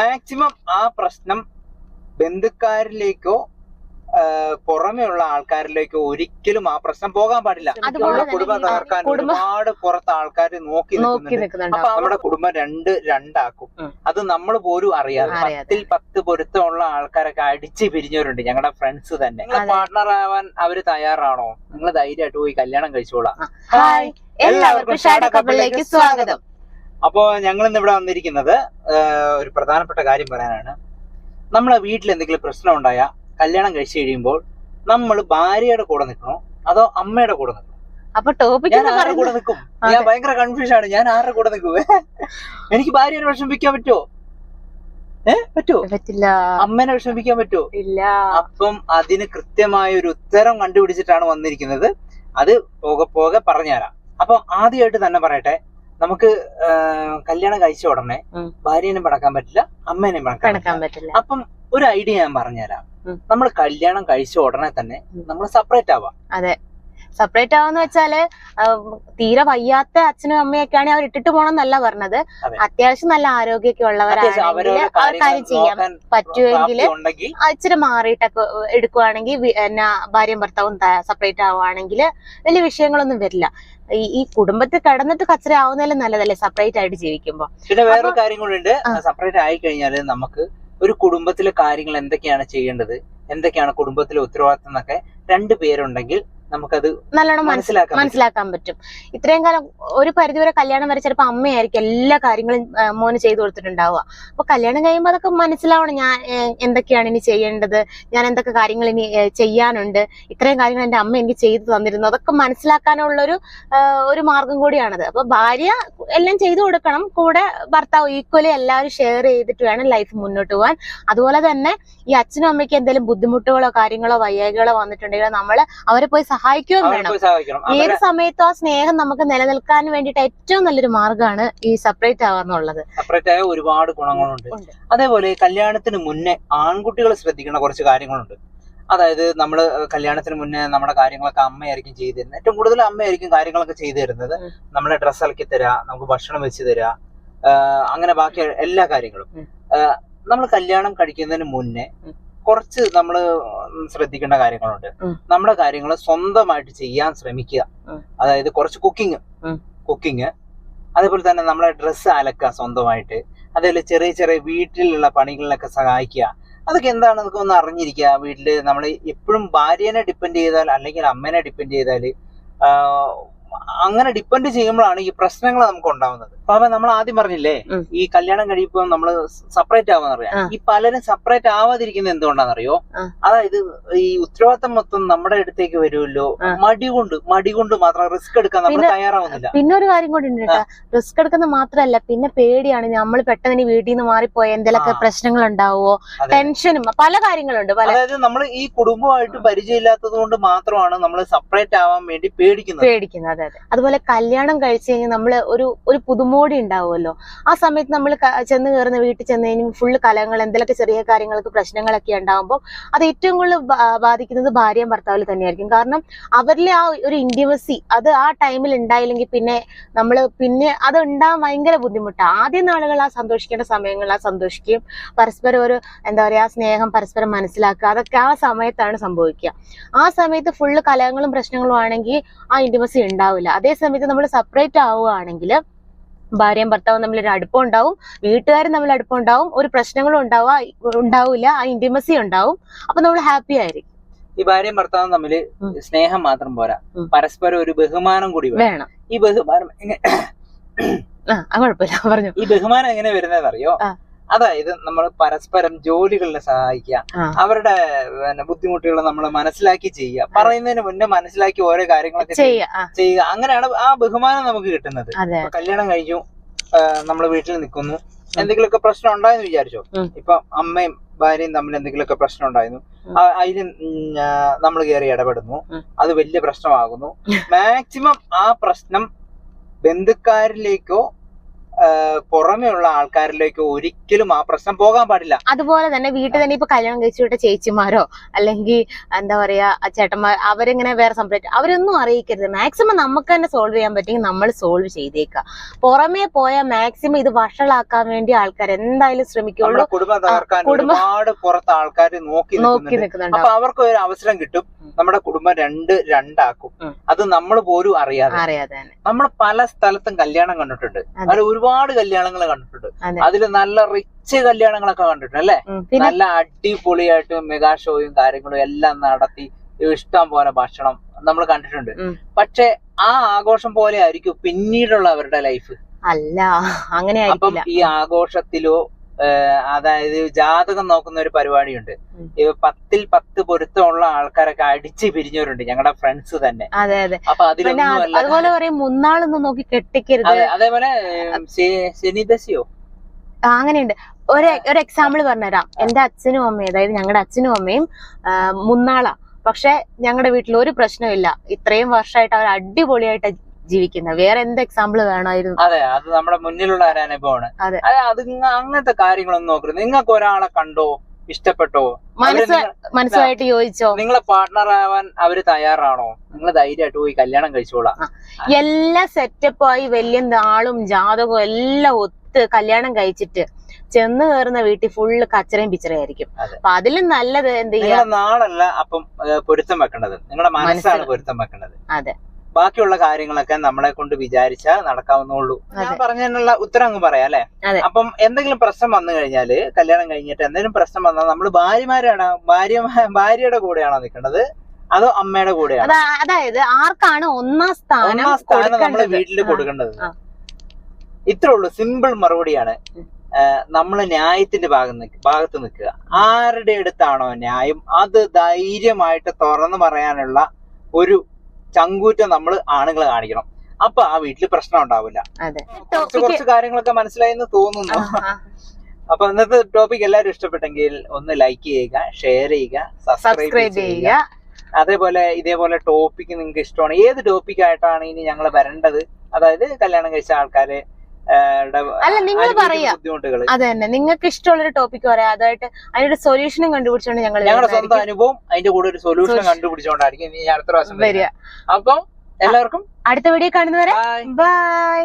Maximum ആ പ്രശ്നം ബന്ധുക്കാരിലേക്കോ പുറമെയുള്ള ആൾക്കാരിലേക്കോ ഒരിക്കലും ആ പ്രശ്നം പോകാൻ പാടില്ല. നമ്മുടെ കുടുംബം തകർക്കാൻ ഒരുപാട് പുറത്ത് ആൾക്കാർ നോക്കി നിൽക്കുന്നുണ്ട്. അപ്പൊ നമ്മുടെ കുടുംബം രണ്ട് രണ്ടാക്കും. അത് നമ്മൾ പോലും അറിയാതെ. പത്തിൽ പത്ത് പൊരുത്തമുള്ള ആൾക്കാരൊക്കെ അടിച്ച് പിരിഞ്ഞവരുണ്ട്. ഞങ്ങളുടെ ഫ്രണ്ട്സ് തന്നെ. നിങ്ങളെ പാർട്ണർ ആവാൻ അവർ തയ്യാറാണോ? നിങ്ങൾ ധൈര്യമായിട്ട് പോയി കല്യാണം കഴിച്ചോളാം. ഹായ്. എല്ലാവർക്കും സ്വാഗതം. അപ്പോ ഞങ്ങൾ ഇന്ന് ഇവിടെ വന്നിരിക്കുന്നത് ഒരു പ്രധാനപ്പെട്ട കാര്യം പറയാനാണ്. നമ്മളെ വീട്ടിൽ എന്തെങ്കിലും പ്രശ്നം ഉണ്ടായാൽ കല്യാണം കഴിച്ചു കഴിയുമ്പോൾ നമ്മൾ ഭാര്യയുടെ കൂടെ നിൽക്കണോ? അതോ അമ്മയുടെ കൂടെ നിൽക്കണോ? അപ്പൊ ടോപ്പിക് ഞാൻ ആരുടെ കൂടെ നിൽക്കും. ഞാൻ ഭയങ്കര കൺഫ്യൂഷൻ ആണ്. ഞാൻ ആരുടെ കൂടെ നിൽക്കുവേ എനിക്ക് ഭാര്യയെ വിഷമിപ്പിക്കാൻ പറ്റുമോ ഏഹ് പറ്റുമോ പറ്റില്ല. അമ്മേനെ വിഷമിപ്പിക്കാൻ പറ്റുമോ ഇല്ല. അപ്പം അതിന് കൃത്യമായ ഒരു ഉത്തരം കണ്ടുപിടിച്ചിട്ടാണ് വന്നിരിക്കുന്നത്. അത് പോകെ പോകെ പറഞ്ഞുതരാം. അപ്പൊ ആദ്യമായിട്ട് തന്നെ പറയട്ടെ നമുക്ക് കല്യാണം കഴിച്ച ഉടനെ ഭാര്യനെ ഭാര്യനെയും പടക്കാൻ പറ്റില്ല അമ്മേനെ പടക്കാൻ പറ്റില്ല. അപ്പം ഒരു ഐഡിയ ഞാൻ പറഞ്ഞുതരാം. നമ്മൾ കല്യാണം കഴിച്ച ഉടനെ തന്നെ. നമ്മൾ സെപ്പറേറ്റ് ആവാം. സെപ്പറേറ്റ് ആവാന്ന് വെച്ചാൽ തീരെ വയ്യാത്ത അച്ഛനും അമ്മയൊക്കെ ആണെങ്കിൽ അവർ ഇട്ടിട്ട് പോണെന്നല്ല പറഞ്ഞത്. അത്യാവശ്യം നല്ല ആരോഗ്യമൊക്കെ ഉള്ളവരാണെങ്കിൽ അവർക്ക് അത് കാര്യം ചെയ്യാം നോക്കാൻ പറ്റുമെങ്കിൽ ഇച്ചിരി മാറിയിട്ടൊക്കെ എടുക്കുവാണെങ്കിൽ എന്നാ ഭാര്യയും ഭർത്താവും സെപ്പറേറ്റ് ആവുകയാണെങ്കിൽ വലിയ വിഷയങ്ങളൊന്നും വരില്ല. ഈ ഈ കുടുംബത്തിൽ കിടന്നിട്ട് കച്ചറ ആവുന്നതിലും നല്ലതല്ലേ? സെപ്പറേറ്റ് ആയിട്ട് ജീവിക്കുമ്പോ. പിന്നെ വേറൊരു കാര്യം കൂടി. സെപ്പറേറ്റ് ആയി കഴിഞ്ഞാൽ നമുക്ക് ഒരു കുടുംബത്തിലെ കാര്യങ്ങൾ എന്തൊക്കെയാണ് ചെയ്യേണ്ടത്? എന്തൊക്കെയാണ് കുടുംബത്തിലെ ഉത്തരവാദിത്തം എന്നൊക്കെ രണ്ടു പേരുണ്ടെങ്കിൽ നമുക്കത് നല്ലോണം മനസ്സിലാക്കാം മനസ്സിലാക്കാൻ പറ്റും. ഇത്രയും കാലം ഒരു പരിധിവരെ കല്യാണം വരെ ചിലപ്പോൾ അമ്മയായിരിക്കും എല്ലാ കാര്യങ്ങളും മോന് ചെയ്തു കൊടുത്തിട്ടുണ്ടാവുക. അപ്പൊ കല്യാണം കഴിയുമ്പോൾ അതൊക്കെ മനസ്സിലാവണം ഞാൻ എന്തൊക്കെയാണ് ഇനി ചെയ്യേണ്ടത് ഞാൻ എന്തൊക്കെ കാര്യങ്ങൾ ഇനി ചെയ്യാനുണ്ട് ഇത്രയും കാര്യങ്ങൾ എന്റെ അമ്മ എനിക്ക് ചെയ്തു തന്നിരുന്നു. അതൊക്കെ മനസ്സിലാക്കാനുള്ള ഒരു ഒരു മാർഗം കൂടിയാണത്. അപ്പൊ ഭാര്യ എല്ലാം ചെയ്തു കൊടുക്കണം. കൂടെ ഭർത്താവ് ഈക്വലി എല്ലാവരും ഷെയർ ചെയ്തിട്ട് വേണം ലൈഫ് മുന്നോട്ട് പോകാൻ അതുപോലെ തന്നെ ഈ അച്ഛനും അമ്മയ്ക്ക് എന്തെങ്കിലും ബുദ്ധിമുട്ടുകളോ കാര്യങ്ങളോ വയ്യായികളോ വന്നിട്ടുണ്ടെങ്കിൽ നമ്മൾ അവരെ പോയി സഹായിക്കുകയും വേണം. ഏത് സമയത്തും ആ സ്നേഹം നമുക്ക് നിലനിൽക്കാൻ വേണ്ടിയിട്ട് ഏറ്റവും നല്ലൊരു മാർഗമാണ് ഈ സെപ്പറേറ്റ് ആവാന്നുള്ളത്. സെപ്പറേറ്റ് ആയ ഒരുപാട് ഗുണങ്ങളുണ്ട്. അതേപോലെ കല്യാണത്തിന് മുന്നേ ആൺകുട്ടികൾ ശ്രദ്ധിക്കുന്ന കുറച്ച് കാര്യങ്ങളുണ്ട്. അതായത് നമ്മൾ കല്യാണത്തിന് മുന്നേ നമ്മുടെ കാര്യങ്ങളൊക്കെ അമ്മയായിരിക്കും ചെയ്തു തരുന്നത്. ഏറ്റവും കൂടുതൽ അമ്മയായിരിക്കും കാര്യങ്ങളൊക്കെ ചെയ്തു തരുന്നത്. നമ്മളെ ഡ്രസ്സ് ഇളക്കി തരാ നമുക്ക് ഭക്ഷണം വെച്ച് തരാ അങ്ങനെ ബാക്കി എല്ലാ കാര്യങ്ങളും. നമ്മൾ കല്യാണം കഴിക്കുന്നതിന് മുന്നേ കുറച്ച് നമ്മൾ ശ്രദ്ധിക്കേണ്ട കാര്യങ്ങളുണ്ട്. നമ്മുടെ കാര്യങ്ങൾ സ്വന്തമായിട്ട് ചെയ്യാൻ ശ്രമിക്കുക. അതായത് കുറച്ച് കുക്കിംഗ്. കുക്കിംഗ് അതേപോലെ തന്നെ നമ്മളെ ഡ്രസ്സ് അലക്കുക സ്വന്തമായിട്ട്. അതേപോലെ ചെറിയ ചെറിയ വീട്ടിലുള്ള പണികളിലൊക്കെ സഹായിക്കുക. അതൊക്കെ എന്താണ് അതൊക്കെ ഒന്ന് അറിഞ്ഞിരിക്കുക? വീട്ടിൽ നമ്മൾ എപ്പോഴും ഭാര്യനെ ഡിപ്പെൻഡ് ചെയ്താൽ അല്ലെങ്കിൽ അമ്മേനെ ഡിപ്പെൻഡ് ചെയ്താൽ അങ്ങനെ ഡിപ്പെൻഡ് ചെയ്യുമ്പോഴാണ് ഈ പ്രശ്നങ്ങൾ നമുക്ക് ഉണ്ടാവുന്നത്. അപ്പൊ നമ്മൾ ആദ്യം പറഞ്ഞില്ലേ ഈ കല്യാണം കഴിയുമ്പോൾ നമ്മൾ സെപ്പറേറ്റ് ആവാന്ന് അറിയാം പറയാം ഈ പലരും സെപ്പറേറ്റ് ആവാതിരിക്കുന്നത് എന്തുകൊണ്ടാണെന്നറിയോ. അതായത് ഈ ഉത്തരവാദിത്തം മൊത്തം നമ്മുടെ അടുത്തേക്ക് വരുമല്ലോ. മടി കൊണ്ട് മടി കൊണ്ട് മാത്രം റിസ്ക് എടുക്കാൻ നമ്മൾ തയ്യാറാവുന്നില്ല. പിന്നെ ഒരു കാര്യം കൂടി ഉണ്ട് കേട്ടോ. റിസ്ക് എടുക്കുന്ന മാത്രമല്ല പിന്നെ പേടിയാണ് നമ്മൾ പെട്ടെന്ന് വീട്ടിൽ നിന്ന് മാറിപ്പോയ എന്തെങ്കിലുമൊക്കെ പ്രശ്നങ്ങൾ ഉണ്ടാവുമോ. ടെൻഷനും പല കാര്യങ്ങളുണ്ട് അതായത് നമ്മൾ ഈ കുടുംബമായിട്ട് പരിചയമില്ലാത്തത് കൊണ്ട് മാത്രമാണ് നമ്മൾ സെപ്പറേറ്റ് ആവാൻ വേണ്ടി പേടിക്കുന്നത്. പേടിക്കുന്നത് അതുപോലെ കല്യാണം കഴിച്ചു കഴിഞ്ഞാൽ നമ്മൾ ഒരു ഒരു പുതുമോടി ഉണ്ടാവുമല്ലോ. ആ സമയത്ത് നമ്മൾ ചെന്ന് കയറുന്ന വീട്ടിൽ ചെന്ന് കഴിഞ്ഞാൽ ഫുള്ള് കലങ്ങൾ എന്തെങ്കിലുമൊക്കെ ചെറിയ കാര്യങ്ങൾക്ക് പ്രശ്നങ്ങളൊക്കെ ഉണ്ടാകുമ്പോൾ അത് ഏറ്റവും കൂടുതൽ ബാധിക്കുന്നത് ഭാര്യയും ഭർത്താവിൽ തന്നെയായിരിക്കും. കാരണം അവരിലെ ആ ഒരു ഇന്റിമസി അത് ആ ടൈമിൽ ഉണ്ടായില്ലെങ്കിൽ പിന്നെ നമ്മൾ പിന്നെ അത് ഉണ്ടാകാൻ ഭയങ്കര ബുദ്ധിമുട്ടാണ് ആദ്യ നാളുകൾ ആ സന്തോഷിക്കേണ്ട സമയങ്ങളിൽ ആ സന്തോഷിക്കുകയും പരസ്പരം ഒരു എന്താ പറയാ സ്നേഹം പരസ്പരം മനസ്സിലാക്കുക അതൊക്കെ ആ സമയത്താണ് സംഭവിക്കുക. ആ സമയത്ത് ഫുള്ള് കലഹങ്ങളും പ്രശ്നങ്ങളും ആണെങ്കിൽ ആ ഇന്റിമസി ഉണ്ടാവില്ല. അതേ സമയത്ത് നമ്മൾ സെപ്പറേറ്റ് ആവുകയാണെങ്കിൽ ഭാര്യയും ഭർത്താവും തമ്മിൽ ഒരു അടുപ്പം ഉണ്ടാവും വീട്ടുകാരും തമ്മിൽ അടുപ്പം ഉണ്ടാവും ഒരു പ്രശ്നങ്ങളും ഉണ്ടാവുക ഉണ്ടാവില്ല ആ ഇന്റിമസി ഉണ്ടാവും. അപ്പൊ നമ്മൾ ഹാപ്പി ആയിരിക്കും. ഈ ഭാര്യയും ഭർത്താവും തമ്മിൽ സ്നേഹം മാത്രം പോരാ. പരസ്പരം ഒരു ബഹുമാനം കൂടി വേണം. ഈ ബഹുമാനം എങ്ങനെ ആ അത് കുഴപ്പമില്ല. പറഞ്ഞു. ഈ ബഹുമാനം എങ്ങനെ വരുന്നത് അറിയോ. അതായത് നമ്മൾ പരസ്പരം ജോലികളിൽ സഹായിക്കുക അവരുടെ പിന്നെ ബുദ്ധിമുട്ടുകൾ നമ്മൾ മനസ്സിലാക്കി ചെയ്യുക പറയുന്നതിന് മുന്നേ മനസ്സിലാക്കി ഓരോ കാര്യങ്ങളൊക്കെ ചെയ്യ- ചെയ്യ ചെയ്യുക. അങ്ങനെയാണ് ആ ബഹുമാനം നമുക്ക് കിട്ടുന്നത്. കല്യാണം കഴിഞ്ഞു നമ്മൾ വീട്ടിൽ നിൽക്കുന്നു. എന്തെങ്കിലുമൊക്കെ പ്രശ്നം ഉണ്ടായെന്ന് വിചാരിച്ചോ. ഇപ്പൊ അമ്മയും ഭാര്യയും തമ്മിൽ എന്തെങ്കിലുമൊക്കെ പ്രശ്നം ഉണ്ടായിരുന്നു. അതിന് അതിൽ നമ്മൾ കയറി ഇടപെടുന്നു. അത് വലിയ പ്രശ്നമാകുന്നു. മാക്സിമം ആ പ്രശ്നം ബന്ധുക്കാരിലേക്കോ പുറമേ ഉള്ള ആൾക്കാരിലേക്ക് ഒരിക്കലും ആ പ്രശ്നം പോകാൻ പാടില്ല. അതുപോലെ തന്നെ വീട്ടിൽ തന്നെ ഇപ്പൊ കല്യാണം കഴിച്ചു വിട്ട ചേച്ചിമാരോ അല്ലെങ്കിൽ എന്താ പറയാ ആ ചേട്ടന്മാർ അവരിങ്ങനെ വേറെ സംഭവിച്ചു അവരൊന്നും അറിയിക്കരുത്. മാക്സിമം നമുക്ക് തന്നെ സോൾവ് ചെയ്യാൻ പറ്റുമെങ്കിൽ നമ്മൾ സോൾവ് ചെയ്തേക്കാം. പുറമേ പോയാൽ മാക്സിമം ഇത് വഷളാക്കാൻ വേണ്ടി ആൾക്കാർ എന്തായാലും ശ്രമിക്കുള്ളൂ. കുടുംബം തകർക്കാൻ ഒരുപാട് പുറത്ത് ആൾക്കാർ നോക്കി നോക്കി നിൽക്കുന്നുണ്ട്. അപ്പൊ അവർക്ക് ഒരു അവസരം കിട്ടും. നമ്മുടെ കുടുംബം രണ്ട് രണ്ടാക്കും. അത് നമ്മൾ പോലും അറിയാതെ. അറിയാതെ നമ്മൾ പല സ്ഥലത്തും കല്യാണം കണ്ടിട്ടുണ്ട്. അതെ. അതിൽ ഒരുപാട് കല്യാണങ്ങൾ കണ്ടിട്ടുണ്ട്. അതിൽ അതിൽ നല്ല റിച്ച് കല്യാണങ്ങളൊക്കെ കണ്ടിട്ടുണ്ട് അല്ലെ? നല്ല അടിപൊളിയായിട്ട് മെഗാ ഷോയും കാര്യങ്ങളും എല്ലാം നടത്തി ഇഷ്ടം പോലെ ഭക്ഷണം നമ്മൾ കണ്ടിട്ടുണ്ട്. പക്ഷെ ആ ആഘോഷം പോലെ ആയിരിക്കും പിന്നീടുള്ള അവരുടെ ലൈഫ് അല്ല അങ്ങനെ അപ്പം ഈ ആഘോഷത്തിലോ അതായത് ജാതകം നോക്കുന്ന ഒരു പരിപാടിയുണ്ട്. ഇപ്പൊ പത്തിൽ പത്ത് പൊരുത്തമുള്ള ആൾക്കാരൊക്കെ അടിച്ച് പിരിഞ്ഞവരുണ്ട് ഞങ്ങളുടെ ഫ്രണ്ട്സ് തന്നെ. അതെ അതെ. അപ്പൊ അതിലൊന്നും അതുപോലെ പറയും മുന്നാളൊന്നും നോക്കി കെട്ടിക്കരുത്. അതെ അതേപോലെ ശനിദശയോ അങ്ങനെയുണ്ട്. ഒരു ഒരു എക്സാമ്പിൾ പറഞ്ഞുതരാം. എന്റെ അച്ഛനും അമ്മയും അതായത് ഞങ്ങളുടെ അച്ഛനും അമ്മയും മുന്നാളാ. പക്ഷെ ഞങ്ങളുടെ വീട്ടിൽ ഒരു പ്രശ്നമില്ല ഇത്രയും വർഷമായിട്ട് അവർ അടിപൊളിയായിട്ട് ജീവിക്കുന്നത് വേറെ എന്ത് എക്സാമ്പിൾ വേണമായിരുന്നു? അതെ അത് നമ്മുടെ മുന്നിലുള്ള ഒരു അനുഭവമാണ്. അതെ. അതെ അങ്ങനത്തെ കാര്യങ്ങളൊന്നും നോക്കരുത്. നിങ്ങൾക്ക് ഒരാളെ കണ്ടോ? ഇഷ്ടപ്പെട്ടോ? മനസ്സ് മനസ്സുമായിട്ട് യോജിച്ചോ? നിങ്ങളെ പാർട്ട്ണർ ആവാൻ അവർ തയ്യാറാണോ? നിങ്ങൾ ധൈര്യമായിട്ട് പോയി കല്യാണം കഴിച്ചോളാം. എല്ലാ സെറ്റപ്പായി വലിയ ആളും ജാതകവും എല്ലാം ഒത്ത് കല്യാണം കഴിച്ചിട്ട് ചെന്ന് കയറുന്ന വീട്ടിൽ ഫുള്ള് കച്ചറയും പിച്ചറയായിരിക്കും. അപ്പൊ അതിലും നല്ലത് എന്ത് ചെയ്യാ? നാളല്ല അപ്പം പൊരുത്തം വെക്കേണ്ടത്. നിങ്ങളുടെ മനസ്സാണ്. പൊരുത്തം വെക്കേണ്ടത്. അതെ. ബാക്കിയുള്ള കാര്യങ്ങളൊക്കെ നമ്മളെ കൊണ്ട് വിചാരിച്ചാൽ നടക്കാവുന്നുള്ളൂ ഞാൻ. പറഞ്ഞതിനുള്ള ഉത്തരം അങ്ങ് പറയാം അല്ലെ? അപ്പം എന്തെങ്കിലും പ്രശ്നം വന്നു കഴിഞ്ഞാൽ കല്യാണം കഴിഞ്ഞിട്ട് എന്തെങ്കിലും പ്രശ്നം വന്നാൽ നമ്മൾ ഭാര്യമാരാണ് ഭാര്യ ഭാര്യയുടെ കൂടെയാണോ നിൽക്കേണ്ടത്? അതോ അമ്മയുടെ കൂടെയാണോ? അതായത് ആർക്കാണ് ഒന്നാം സ്ഥാനം ഒന്നാം സ്ഥാനം നമ്മൾ കൊടുക്കേണ്ടത്? വീട്ടിൽ കൊടുക്കേണ്ടത്. ഇത്രേ ഉള്ളൂ സിമ്പിൾ മറുപടിയാണ്. നമ്മൾ ന്യായത്തിന്റെ ഭാഗം ഭാഗത്ത് നിൽക്കുക. ആരുടെ അടുത്താണോ ന്യായം? അത് ധൈര്യമായിട്ട് തുറന്നു പറയാനുള്ള ഒരു ചങ്കൂറ്റം നമ്മൾ ആണുങ്ങൾ കാണിക്കണം. അപ്പൊ ആ വീട്ടിൽ പ്രശ്നം ഉണ്ടാവില്ല. കുറച്ച് കുറച്ച് കാര്യങ്ങളൊക്കെ മനസ്സിലായെന്ന് തോന്നുന്നു. അപ്പൊ ഇന്നത്തെ ടോപ്പിക് എല്ലാവരും ഇഷ്ടപ്പെട്ടെങ്കിൽ ഒന്ന് ലൈക്ക് ചെയ്യുക ഷെയർ ചെയ്യുക സബ്സ്ക്രൈബ് ചെയ്യുക. അതേപോലെ ഇതേപോലെ ടോപ്പിക് നിങ്ങൾക്ക് ഇഷ്ടമാണ്. ഏത് ടോപ്പിക് ആയിട്ടാണ് ഇനി ഞങ്ങൾ വരേണ്ടത്? അതായത് കല്യാണം കഴിച്ച ആൾക്കാരെ അല്ല നിങ്ങൾ പറയാ. അത് തന്നെ നിങ്ങൾക്ക് ഇഷ്ടമുള്ള ഒരു ടോപ്പിക് പറയാം. അതായിട്ട് അതിനൊരു സൊല്യൂഷനും കണ്ടുപിടിച്ചോണ്ട് ഞങ്ങൾ ഞങ്ങളുടെ സ്വന്തം അനുഭവം അതിന്റെ കൂടെ ഒരു സൊല്യൂഷൻ കണ്ടുപിടിച്ചോണ്ടായിരിക്കും അടുത്ത പ്രാവശ്യം വരിക. അപ്പം എല്ലാവർക്കും അടുത്ത വീഡിയോ കാണുന്നവരെ ബൈ